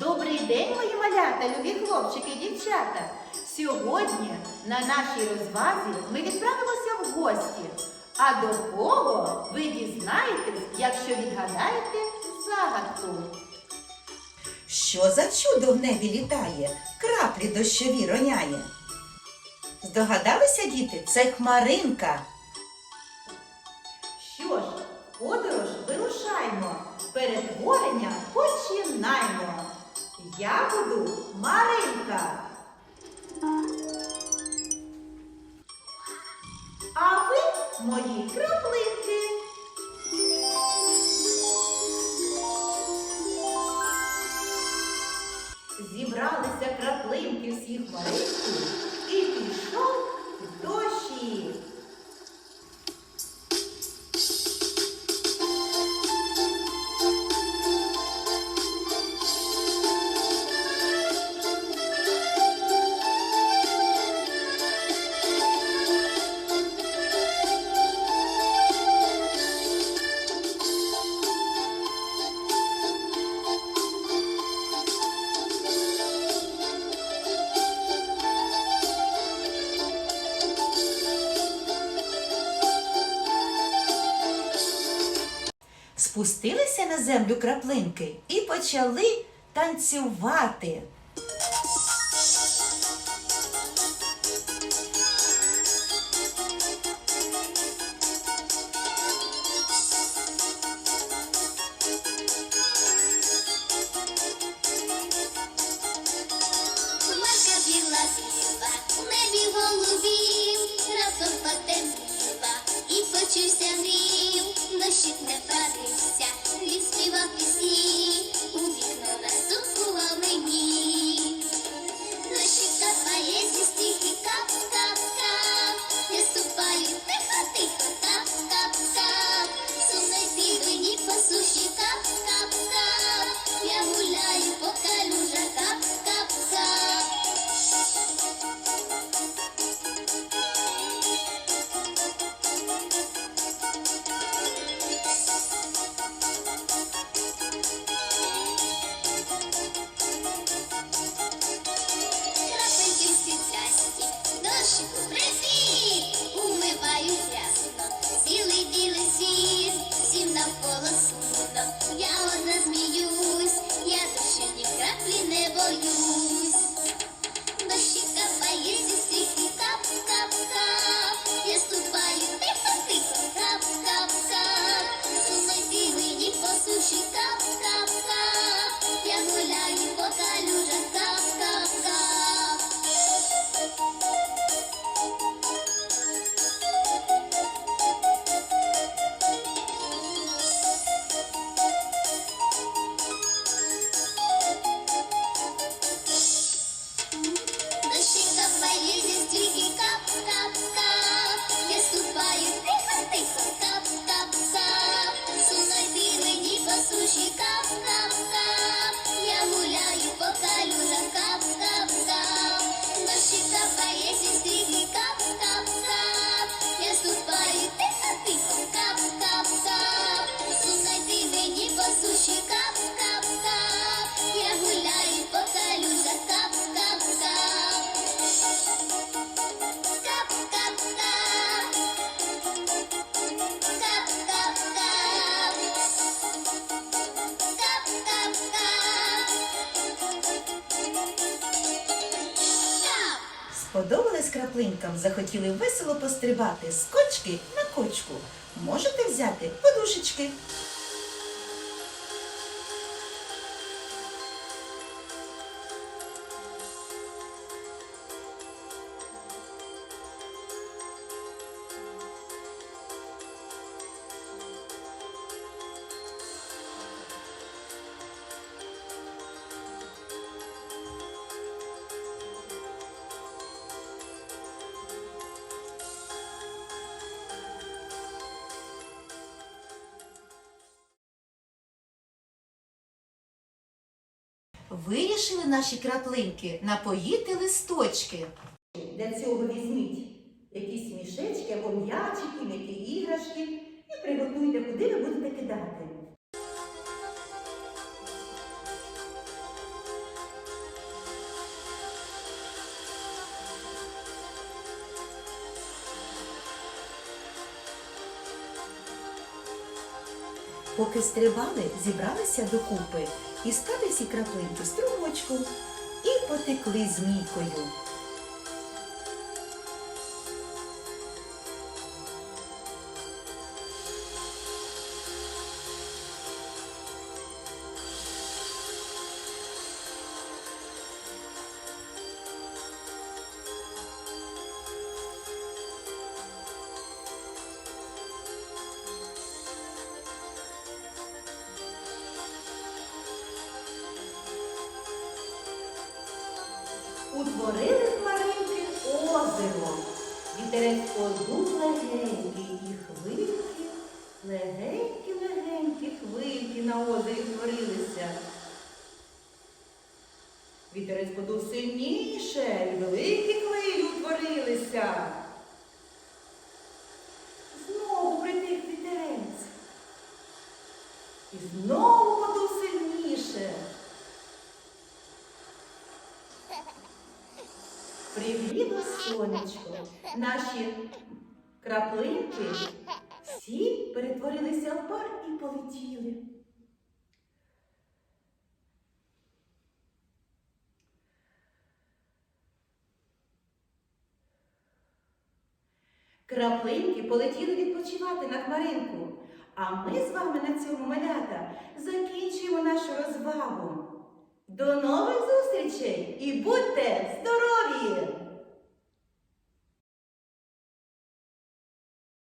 Добрий день, мої малята, любі хлопчики і дівчата. Сьогодні на нашій розвазі ми відправимося в гості. А до кого ви дізнаєтесь, якщо відгадаєте загадку? Що за чудо в небі літає, краплі дощові роняє? Здогадалися, діти, це хмаринка. Що ж, подорож вирушаймо, перетворення починаймо. Я буду Маринка. А ви мої краплинки. Зібралися краплинки всіх Маринків Спустилися на землю краплинки і почали танцювати. Голубів, раптом потемніла і почувся не він співав пісні, краплі не Сподобались краплинкам, захотіли весело пострибати з кочки на кочку. Можете взяти подушечки. Вирішили наші краплинки напоїти листочки. Для цього візьміть якісь мішечки або м'ячики, м'які іграшки і приготуйте, куди ви будете кидати. Поки стрибали, зібралися докупи і стали всі краплинки струмочку і потекли змійкою. Озеро. Вітерець подув легенький і хвильки, легенькі, легенькі хвильки на озері творилися. Вітерець подув сильніше, і великі хвилі утворилися. Знову притих вітерець. І знову подув сильніше. Пригріло сонечко. Наші краплинки всі перетворилися в пар і полетіли. Краплинки полетіли відпочивати на хмаринку. А ми з вами на цьому малята закінчуємо нашу розвагу. До нових зустрічей і будьте здорові!